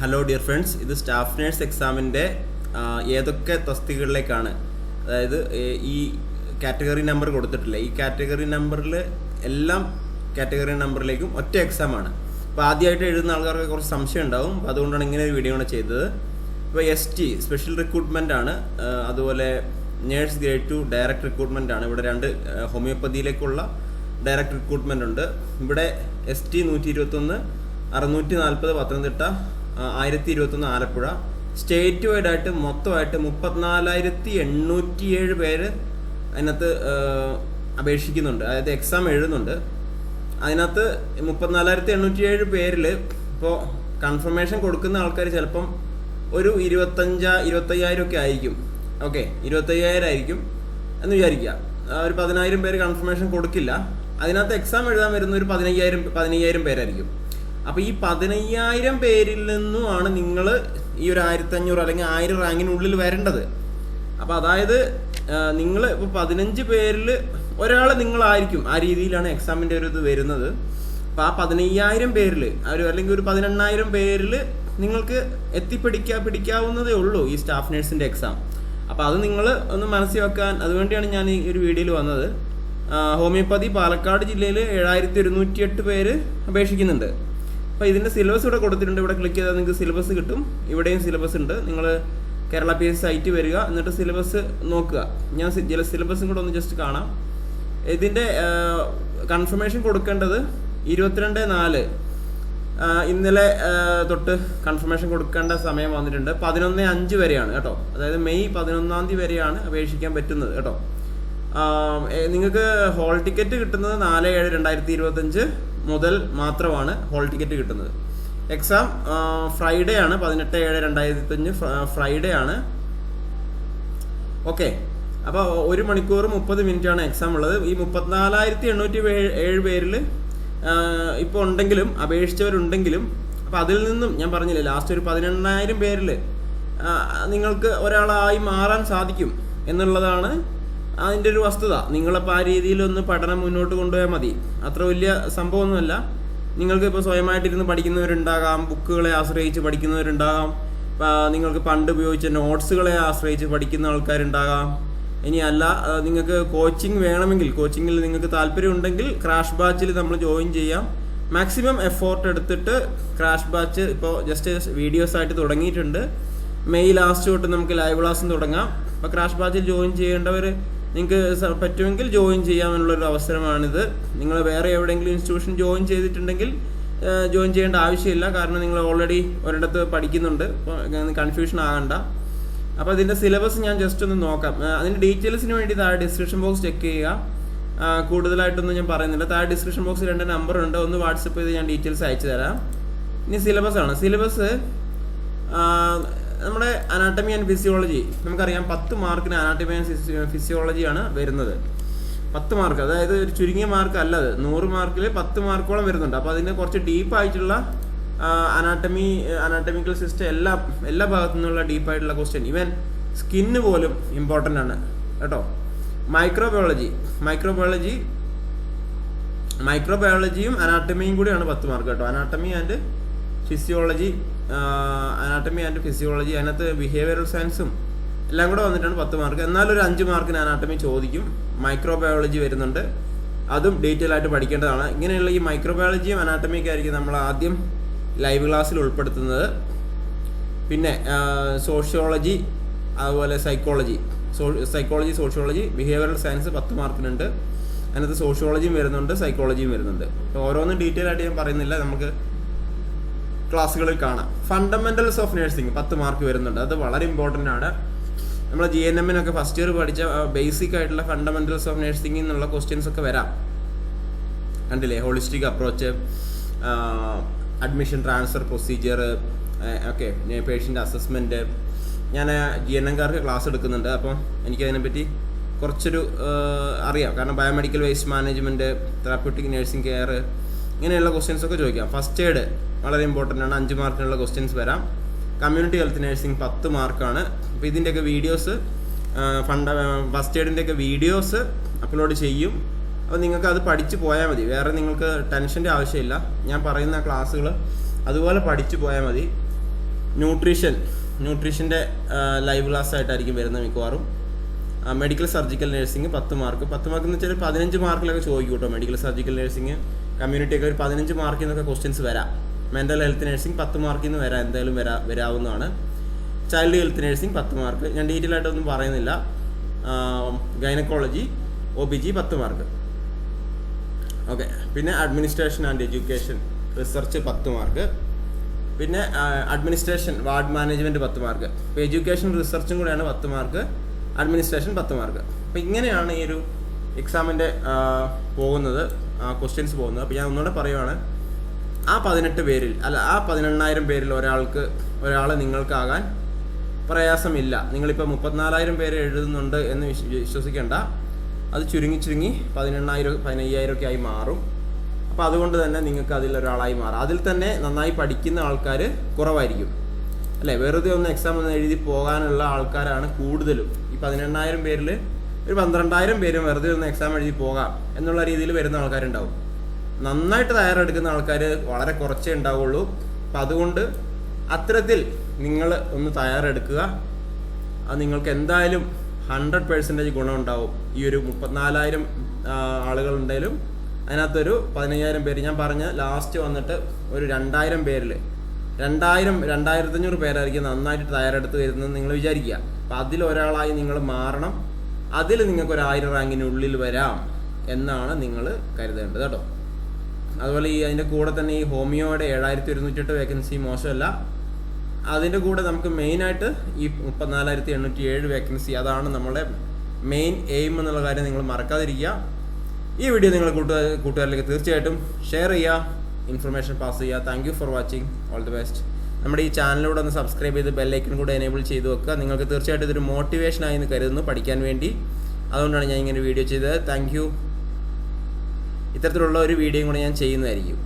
Hello dear friends ഇത് staff nurse എക്സാമിന്റെ ഏതൊക്കെ തസ്തികകളിലേക്കാണ്? അതായത് ഈ കാറ്റഗറി നമ്പർ കൊടുത്തിട്ടില്ല? ഈ കാറ്റഗറി നമ്പറിൽ എല്ലാം കാറ്റഗറി നമ്പറിലേക്കും ഒറ്റ എക്സാമാണ് അപ്പോൾ ആദ്യമായിട്ട് എഴുതുന്ന ആൾക്കാർക്ക് കുറച്ച് സംശയം ഉണ്ടാവും. അതുകൊണ്ടാണ് ഇങ്ങനെ ഒരു വീഡിയോ ആണ് ചെയ്തത്. ഇപ്പോൾ എസ് ടി സ്പെഷ്യൽ റിക്രൂട്ട്മെന്റ് ആണ്. അതുപോലെ nurse grade two direct recruitment ആണ്. ഇവിടെ രണ്ട് ഹോമിയോപ്പതിയിലേക്കുള്ള ഡയറക്ട് റിക്രൂട്ട്മെന്റ് ഉണ്ട്. ഇവിടെ എസ് ടി നൂറ്റി ഇരുപത്തൊന്ന് അറുന്നൂറ്റി നാൽപ്പത് പത്തനംതിട്ട ആയിരത്തി ഇരുപത്തൊന്ന് ആലപ്പുഴ. സ്റ്റേറ്റ് വൈഡ് ആയിട്ട് മൊത്തമായിട്ട് മുപ്പത്തിനാലായിരത്തി എണ്ണൂറ്റി ഏഴ് പേര് അതിനകത്ത് അപേക്ഷിക്കുന്നുണ്ട്. അതായത് എക്സാം എഴുതുന്നുണ്ട്. അതിനകത്ത് മുപ്പത്തിനാലായിരത്തി എണ്ണൂറ്റി ഏഴ് പേരിൽ ഇപ്പോൾ കൺഫർമേഷൻ കൊടുക്കുന്ന ആൾക്കാർ ചിലപ്പം ഒരു ഇരുപത്തഞ്ച ഇരുപത്തയ്യായിരം ഒക്കെ ആയിരിക്കും. ഓക്കെ ഇരുപത്തയ്യായിരം ആയിരിക്കും എന്ന് വിചാരിക്കുക. ഒരു പതിനായിരം പേര് കൺഫർമേഷൻ കൊടുക്കില്ല. അതിനകത്ത് എക്സാം എഴുതാൻ വരുന്ന ഒരു പതിനയ്യായിരം പതിനയ്യായിരം പേരായിരിക്കും. അപ്പോൾ ഈ പതിനയ്യായിരം പേരിൽ നിന്നുമാണ് നിങ്ങൾ ഈ ഒരു ആയിരത്തഞ്ഞൂറ് അല്ലെങ്കിൽ ആയിരം റാങ്കിനുള്ളിൽ വരേണ്ടത്. അപ്പോൾ അതായത് നിങ്ങൾ ഇപ്പോൾ പതിനഞ്ച് പേരിൽ ഒരാൾ നിങ്ങളായിരിക്കും ആ രീതിയിലാണ് എക്സാമിന്റെ ഒരു ഇത് വരുന്നത്. അപ്പോൾ ആ പതിനയ്യായിരം പേരിൽ ഒരു അല്ലെങ്കിൽ ഒരു പതിനെണ്ണായിരം പേരിൽ നിങ്ങൾക്ക് എത്തിപ്പിടിക്കാ പിടിക്കാവുന്നതേ ഉള്ളൂ ഈ സ്റ്റാഫ് നേഴ്സിന്റെ എക്സാം. അപ്പോൾ അത് നിങ്ങൾ ഒന്ന് മനസ്സിൽ വെക്കാൻ അതുവേണ്ടിയാണ് ഞാൻ ഈ ഒരു വീഡിയോയിൽ വന്നത്. ഹോമിയോപ്പതി പാലക്കാട് ജില്ലയിൽ ഏഴായിരത്തി ഒരുന്നൂറ്റി എട്ട് പേര് അപേക്ഷിക്കുന്നുണ്ട്. അപ്പോൾ ഇതിന്റെ സിലബസ് ഇവിടെ കൊടുത്തിട്ടുണ്ട്. ഇവിടെ ക്ലിക്ക് ചെയ്താൽ നിങ്ങൾക്ക് സിലബസ് കിട്ടും. ഇവിടെയും സിലബസ് ഉണ്ട്. നിങ്ങൾ കേരള പി എസ് സൈറ്റ് വരിക. എന്നിട്ട് സിലബസ് നോക്കുക. ഞാൻ സിലബസും കൂടെ ഒന്ന് ജസ്റ്റ് കാണാം. ഇതിന്റെ കൺഫർമേഷൻ കൊടുക്കേണ്ടത് ഇരുപത്തിരണ്ട് നാല്. ഇന്നലെ തൊട്ട് കൺഫർമേഷൻ കൊടുക്കേണ്ട സമയം വന്നിട്ടുണ്ട്. പതിനൊന്ന് അഞ്ച് വരെയാണ് കേട്ടോ. അതായത് മെയ് പതിനൊന്നാം തീയതി വരെയാണ് അപേക്ഷിക്കാൻ പറ്റുന്നത് കേട്ടോ. നിങ്ങൾക്ക് ഹോൾ ടിക്കറ്റ് കിട്ടുന്നത് നാല് ഏഴ് രണ്ടായിരത്തി ഇരുപത്തഞ്ച് മുതൽ മാത്രമാണ് ഹോൾ ടിക്കറ്റ് കിട്ടുന്നത്. എക്സാം ഫ്രൈഡേ ആണ് പതിനെട്ട് ഏഴ് രണ്ടായിരത്തി ഫ്രൈഡേ ആണ്. ഓക്കെ അപ്പോൾ ഒരു മണിക്കൂർ മുപ്പത് മിനിറ്റ് ആണ് എക്സാം ഉള്ളത്. ഈ മുപ്പത്തിനാലായിരത്തി എണ്ണൂറ്റി ഏഴ് പേരിൽ ഇപ്പോൾ ഉണ്ടെങ്കിലും അപേക്ഷിച്ചവരുണ്ടെങ്കിലും അപ്പോൾ അതിൽ നിന്നും ഞാൻ പറഞ്ഞില്ലേ ലാസ്റ്റ് ഒരു പതിനെണ്ണായിരം പേരിൽ നിങ്ങൾക്ക് ഒരാളായി മാറാൻ സാധിക്കും എന്നുള്ളതാണ് അതിന്റെ ഒരു വസ്തുത. നിങ്ങളിപ്പോൾ ആ രീതിയിലൊന്ന് പഠനം മുന്നോട്ട് കൊണ്ടുപോയാൽ മതി. അത്ര വലിയ സംഭവമൊന്നുമല്ല. നിങ്ങൾക്ക് ഇപ്പോൾ സ്വയമായിട്ടിരുന്ന് പഠിക്കുന്നവരുണ്ടാകാം ബുക്കുകളെ ആശ്രയിച്ച് പഠിക്കുന്നവരുണ്ടാകാം നിങ്ങൾക്ക് പണ്ട് ഉപയോഗിച്ച നോട്ട്സുകളെ ആശ്രയിച്ച് പഠിക്കുന്ന ആൾക്കാരുണ്ടാകാം. ഇനി അല്ല നിങ്ങൾക്ക് കോച്ചിങ് വേണമെങ്കിൽ കോച്ചിങ്ങിൽ നിങ്ങൾക്ക് താല്പര്യം ഉണ്ടെങ്കിൽ ക്രാഷ് ബാച്ചിൽ നമ്മൾ ജോയിൻ ചെയ്യാം. മാക്സിമം എഫോർട്ട് എടുത്തിട്ട് ക്രാഷ് ബാച്ച് ഇപ്പോൾ ജസ്റ്റ് വീഡിയോസ് ആയിട്ട് തുടങ്ങിയിട്ടുണ്ട്. മെയ് ലാസ്റ്റ് തൊട്ട് നമുക്ക് ലൈവ് ക്ലാസ്സും തുടങ്ങാം. അപ്പോൾ ക്രാഷ് ബാച്ചിൽ ജോയിൻ ചെയ്യേണ്ടവർ നിങ്ങൾക്ക് പറ്റുമെങ്കിൽ ജോയിൻ ചെയ്യാമെന്നുള്ളൊരു അവസരമാണിത്. നിങ്ങൾ വേറെ എവിടെയെങ്കിലും ഇൻസ്റ്റിറ്റ്യൂഷൻ ജോയിൻ ചെയ്തിട്ടുണ്ടെങ്കിൽ ജോയിൻ ചെയ്യേണ്ട ആവശ്യമില്ല. കാരണം നിങ്ങൾ ഓൾറെഡി ഒരിടത്ത് പഠിക്കുന്നുണ്ട്. കൺഫ്യൂഷൻ ആകണ്ട. അപ്പോൾ അതിന്റെ സിലബസ് ഞാൻ ജസ്റ്റ് ഒന്ന് നോക്കാം. അതിന്റെ ഡീറ്റെയിൽസിന് വേണ്ടി താഴെ ഡിസ്ക്രിപ്ഷൻ ബോക്സ് ചെക്ക് ചെയ്യുക. കൂടുതലായിട്ടൊന്നും ഞാൻ പറയുന്നില്ല. താഴെ ഡിസ്ക്രിപ്ഷൻ ബോക്സിൽ രണ്ട് നമ്പർ ഉണ്ട്. ഒന്ന് വാട്സപ്പ് ചെയ്ത് ഞാൻ ഡീറ്റെയിൽസ് അയച്ചു തരാം. ഇനി സിലബസ് ആണ്. സിലബസ് നമ്മുടെ അനാട്ടമി ആൻഡ് ഫിസിയോളജി നമുക്കറിയാം പത്ത് മാർക്കിന് അനാട്ടമി ആൻഡ് ഫിസിയോളജിയാണ് വരുന്നത്. പത്ത് മാർക്ക് അതായത് ഒരു ചുരുങ്ങിയ മാർക്ക് അല്ല അത് നൂറ് മാർക്കിൽ പത്ത് മാർക്കോളം വരുന്നുണ്ട്. അപ്പോൾ അതിന് കുറച്ച് ഡീപ്പായിട്ടുള്ള അനാട്ടമി അനാട്ടമിക്കൽ സിസ്റ്റം എല്ലാ എല്ലാ ഭാഗത്തു നിന്നുള്ള ഡീപ്പായിട്ടുള്ള ക്വസ്റ്റ്യൻ ഈവൻ സ്കിന്ന് പോലും ഇമ്പോർട്ടന്റ് ആണ്. കേട്ടോ? മൈക്രോബയോളജി മൈക്രോബയോളജി മൈക്രോബയോളജിയും അനാട്ടമിയും കൂടിയാണ് പത്ത് മാർക്ക് കേട്ടോ. Anatomy and physiology anatomy and physiology അതിനകത്ത് ബിഹേവിയറൽ സയൻസും എല്ലാം കൂടെ വന്നിട്ടാണ് പത്ത് മാർക്ക് എന്നാലും ഒരു അഞ്ച് മാർക്കിന് അനാട്ടമി ചോദിക്കും. മൈക്രോ ബയോളജി വരുന്നുണ്ട്. അതും ഡീറ്റെയിൽ ആയിട്ട് പഠിക്കേണ്ടതാണ്. ഇങ്ങനെയുള്ള ഈ മൈക്രോ ബയോളജിയും അനാട്ടമിയൊക്കെ ആയിരിക്കും നമ്മൾ ആദ്യം ലൈവ് ക്ലാസ്സിൽ ഉൾപ്പെടുത്തുന്നത്. പിന്നെ സോഷ്യോളജി അതുപോലെ psychology so psychology sociology behavioural science പത്ത് മാർക്കിനുണ്ട്. അതിനകത്ത് സോഷ്യോളജിയും വരുന്നുണ്ട് സൈക്കോളജിയും വരുന്നുണ്ട്. ഓരോന്നും ഡീറ്റെയിൽ ആയിട്ട് ഞാൻ പറയുന്നില്ല. നമുക്ക് ക്ലാസ്സുകളിൽ കാണാം. ഫണ്ടമെന്റൽസ് ഓഫ് നഴ്സിംഗ് പത്ത് മാർക്ക് വരുന്നുണ്ട്. അത് വളരെ ഇമ്പോർട്ടന്റ് ആണ്. നമ്മൾ ജി എൻ എമ്മിനൊക്കെ ഫസ്റ്റ് ഇയർ പഠിച്ച ബേസിക് ആയിട്ടുള്ള ഫണ്ടമെന്റൽസ് ഓഫ് നഴ്സിംഗ് എന്നുള്ള ക്വസ്റ്റ്യൻസ് ഒക്കെ വരാം. കണ്ടില്ലേ? Holistic approach admission transfer procedure okay patient assessment ഞാൻ ജി എൻ എംകാർക്ക് ക്ലാസ് എടുക്കുന്നുണ്ട്. അപ്പം എനിക്കതിനെപ്പറ്റി കുറച്ചൊരു അറിയാം. കാരണം biomedical waste management therapeutic nursing care ഇങ്ങനെയുള്ള ക്വസ്റ്റ്യൻസ് ഒക്കെ ചോദിക്കാം. ഫസ്റ്റ് എയ്ഡ് വളരെ ഇമ്പോർട്ടന്റ് ആണ്. അഞ്ച് മാർക്കിനുള്ള ക്വസ്റ്റ്യൻസ് വരാം. കമ്മ്യൂണിറ്റി ഹെൽത്ത് നഴ്സിംഗ് പത്ത് മാർക്കാണ് അപ്പോൾ ഇതിന്റെയൊക്കെ വീഡിയോസ് ഫണ്ട ഫസ്റ്റ് എയ്ഡിന്റെയൊക്കെ വീഡിയോസ് അപ്ലോഡ് ചെയ്യും. അപ്പോൾ നിങ്ങൾക്ക് അത് പഠിച്ചു പോയാൽ മതി. വേറെ നിങ്ങൾക്ക് ടെൻഷന്റെ ആവശ്യമില്ല. ഞാൻ പറയുന്ന ക്ലാസ്സുകൾ അതുപോലെ പഠിച്ചു പോയാൽ മതി. ന്യൂട്രീഷൻ ന്യൂട്രീഷന്റെ ലൈവ് ക്ലാസ് ആയിട്ടായിരിക്കും വരുന്നത് മിക്കവാറും. മെഡിക്കൽ സർജിക്കൽ നഴ്സിംഗ് പത്ത് മാർക്ക് പത്ത് മാർക്ക് എന്ന് വെച്ചാൽ പതിനഞ്ച് മാർക്കിലൊക്കെ ചോദിക്കും കേട്ടോ മെഡിക്കൽ സർജിക്കൽ നഴ്സിംഗ് കമ്മ്യൂണിറ്റി ഒക്കെ ഒരു പതിനഞ്ച് മാർക്കിൽ നിന്നൊക്കെ ക്വസ്റ്റ്യൻസ് വരാം. മെന്റൽ ഹെൽത്ത് നഴ്സിംഗ് പത്ത് മാർക്കിൽ നിന്ന് വരാം എന്തായാലും വരാ വരാവുന്നതാണ്. ചൈൽഡ് ഹെൽത്ത് നഴ്സിംഗ് പത്ത് മാർക്ക്. ഞാൻ ഡീറ്റെയിൽ ആയിട്ടൊന്നും പറയുന്നില്ല. ഗൈനക്കോളജി ഒ ബി ജി പത്ത് മാർക്ക്. ഓക്കെ പിന്നെ അഡ്മിനിസ്ട്രേഷൻ ആൻഡ് എഡ്യൂക്കേഷൻ റിസർച്ച് പത്ത് മാർക്ക്. പിന്നെ അഡ്മിനിസ്ട്രേഷൻ വാർഡ് മാനേജ്മെന്റ് പത്ത് മാർക്ക്. ഇപ്പോൾ എഡ്യൂക്കേഷൻ റിസർച്ചും കൂടെയാണ് പത്ത് മാർക്ക്. അഡ്മിനിസ്ട്രേഷൻ പത്ത് മാർക്ക്. അപ്പോൾ ഇങ്ങനെയാണ് ഈ ഒരു എക്സാമിന്റെ പോകുന്നത് ക്വസ്റ്റ്യൻസ് പോകുന്നത്. അപ്പോൾ ഞാൻ ഒന്നുകൂടെ പറയുവാണ്. ആ പതിനെട്ട് പേരിൽ അല്ല ആ പതിനെണ്ണായിരം പേരിൽ ഒരാൾക്ക് ഒരാൾ നിങ്ങൾക്കാകാൻ പ്രയാസമില്ല. നിങ്ങളിപ്പോൾ മുപ്പത്തിനാലായിരം പേര് എഴുതുന്നുണ്ട് എന്ന് വിശ്വസിക്കേണ്ട. അത് ചുരുങ്ങി ചുരുങ്ങി പതിനെണ്ണായിരം പതിനയ്യായിരം ഒക്കെ ആയി മാറും. അപ്പോൾ അതുകൊണ്ട് തന്നെ നിങ്ങൾക്ക് അതിൽ ഒരാളായി മാറാം. അതിൽ തന്നെ നന്നായി പഠിക്കുന്ന ആൾക്കാർ കുറവായിരിക്കും. അല്ലേ? വെറുതെ ഒന്ന് എക്സാം ഒന്ന് എഴുതി പോകാനുള്ള ആൾക്കാരാണ് കൂടുതലും. ഈ പതിനെണ്ണായിരം പേരിൽ ഒരു പന്ത്രണ്ടായിരം പേരും വെറുതെ ഒന്ന് എക്സാം എഴുതി പോകാം എന്നുള്ള രീതിയിൽ വരുന്ന ആൾക്കാരുണ്ടാവും. നന്നായിട്ട് തയ്യാറെടുക്കുന്ന ആൾക്കാർ വളരെ കുറച്ചേ ഉണ്ടാവുള്ളൂ. അപ്പം അതുകൊണ്ട് അത്തരത്തിൽ നിങ്ങൾ ഒന്ന് തയ്യാറെടുക്കുക. അത് നിങ്ങൾക്ക് എന്തായാലും ഹൺഡ്രഡ് പേഴ്സന്റേജ് ഗുണമുണ്ടാവും ഈ ഒരു മുപ്പത്തിനാലായിരം ആളുകളുണ്ടെങ്കിലും അതിനകത്തൊരു പതിനയ്യായിരം പേര്. ഞാൻ പറഞ്ഞ ലാസ്റ്റ് വന്നിട്ട് ഒരു രണ്ടായിരം പേരിൽ രണ്ടായിരം രണ്ടായിരത്തഞ്ഞൂറ് പേരായിരിക്കും നന്നായിട്ട് തയ്യാറെടുത്ത് വരുന്നത് നിങ്ങൾ വിചാരിക്കുക. അപ്പം അതിലൊരാളായി നിങ്ങൾ മാറണം. അതിൽ നിങ്ങൾക്ക് ഒരു ആയിരം റാങ്കിനുള്ളിൽ വരാം എന്നാണ് നിങ്ങൾ കരുതേണ്ടത് കേട്ടോ. അതുപോലെ ഈ അതിന്റെ കൂടെ തന്നെ ഈ ഹോമിയോയുടെ ഏഴായിരത്തി ഒരുന്നൂറ്റെട്ട് വേക്കൻസി മോശമല്ല. അതിന്റെ കൂടെ നമുക്ക് മെയിനായിട്ട് ഈ മുപ്പത്തിനാലായിരത്തി എണ്ണൂറ്റി ഏഴ് വേക്കൻസി അതാണ് നമ്മുടെ മെയിൻ എയിം എന്നുള്ള കാര്യം നിങ്ങൾ മറക്കാതിരിക്കുക. ഈ വീഡിയോ നിങ്ങൾ കൂട്ടുകാർ കൂട്ടുകാരിലേക്ക് തീർച്ചയായിട്ടും ഷെയർ ചെയ്യുക. ഇൻഫർമേഷൻ പാസ് ചെയ്യുക. Thank you for watching all the best നമ്മുടെ ഈ ചാനലിലൂടെ ഒന്ന് സബ്സ്ക്രൈബ് ചെയ്ത് ബെല്ലൈക്കൻ കൂടെ എനേബിൾ ചെയ്ത് വെക്കുക. നിങ്ങൾക്ക് തീർച്ചയായിട്ടും ഇതൊരു മോട്ടിവേഷനായി എന്ന് കരുതുന്നു പഠിക്കാൻ വേണ്ടി. അതുകൊണ്ടാണ് ഞാൻ ഇങ്ങനെ വീഡിയോ ചെയ്തത്. താങ്ക് ഇത്തരത്തിലുള്ള ഒരു വീഡിയോയും കൂടെ ഞാൻ ചെയ്യുന്നതായിരിക്കും.